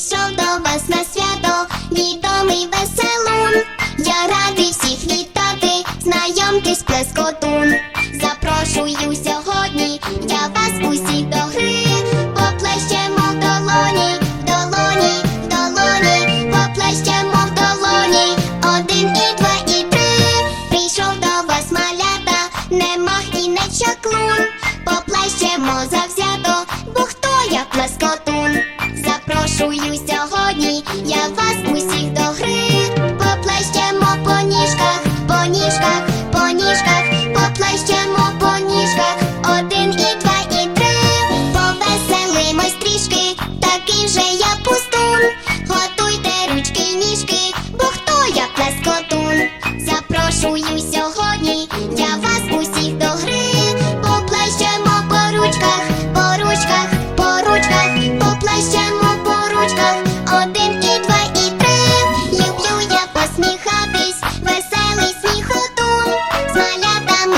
прийшов до вас на свято, відомий веселун. Я радий всіх вітати, знайомтесь плескотун. Запрошую сьогодні, я вас усіх до гри, поплещемо в долоні, в долоні, в долоні, поплещемо в долоні, один і два, і три. Прийшов до вас малята, немах і не чаклун. сьогодні я вас усіх до гри.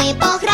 ми пограємо.